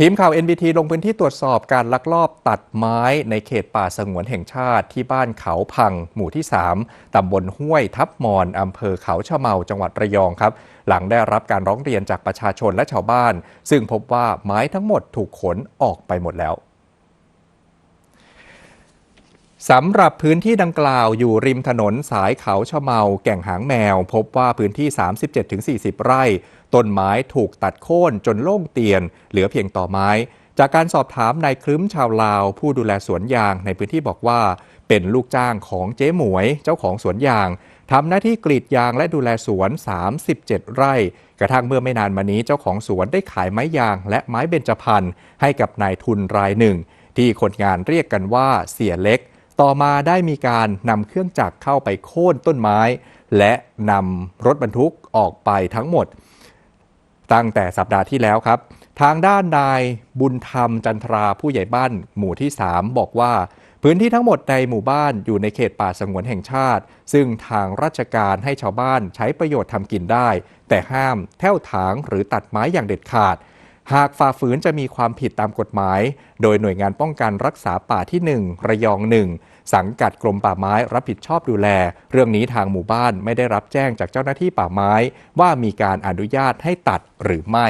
ทีมข่าว NBT ลงพื้นที่ตรวจสอบการลักลอบตัดไม้ในเขตป่าสงวนแห่งชาติที่บ้านเขาพัง หมู่ที่ 3 ตำบลห้วยทับมอน อำเภอเขาชะเมา จังหวัดระยองครับ หลังได้รับการร้องเรียนจากประชาชนและชาวบ้าน ซึ่งพบว่าไม้ทั้งหมดถูกขนออกไปหมดแล้ว สำหรับพื้นที่ดังกล่าวอยู่ริมถนนสายเขาชะเมา แก่งหางแมว พบว่าพื้นที่ 37-40 ไร่ ต้นไม้ถูกตัดโค่นจนโล่งเตียน เหลือเพียงต่อไม้ จากการสอบถามนายคลึ้มชาวลาว ผู้ดูแลสวนยางในพื้นที่บอกว่า เป็นลูกจ้างของเจ๊หมวย เจ้าของสวนยางทำหน้าที่กรีดยางและดูแลสวน 37 ไร่ กระทั่งเมื่อไม่นานมานี้เจ้าของสวนได้ขายไม้ยางและไม้เบญจพรรณให้กับนายทุนรายหนึ่ง ที่คนงานเรียกกันว่าเสียเล็ก ต่อมาได้มีการนำเครื่องจักรเข้าไปโค่นต้นไม้ และนำรถบรรทุกออกไปทั้งหมด ตั้งแต่สัปดาห์ที่แล้วครับ ทางด้านนายบุญธรรมจันทราผู้ใหญ่บ้านหมู่ที่ 3 บอกว่า พื้นที่ทั้งหมดในหมู่บ้านอยู่ในเขตป่าสงวนแห่งชาติ ซึ่งทางราชการให้ชาวบ้านใช้ประโยชน์ทำกินได้ แต่ห้ามแท่วถางหรือตัดไม้อย่างเด็ดขาด หากฝ่าฝืนจะมีความผิดตามกฎหมาย โดยหน่วยงานป้องกันรักษาป่าที่ 1 ระยอง 1 สังกัดกรมป่าไม้รับผิดชอบดูแล เรื่องนี้ทางหมู่บ้านไม่ได้รับแจ้งจากเจ้าหน้าที่ป่าไม้ ว่ามีการอนุญาตให้ตัดหรือไม่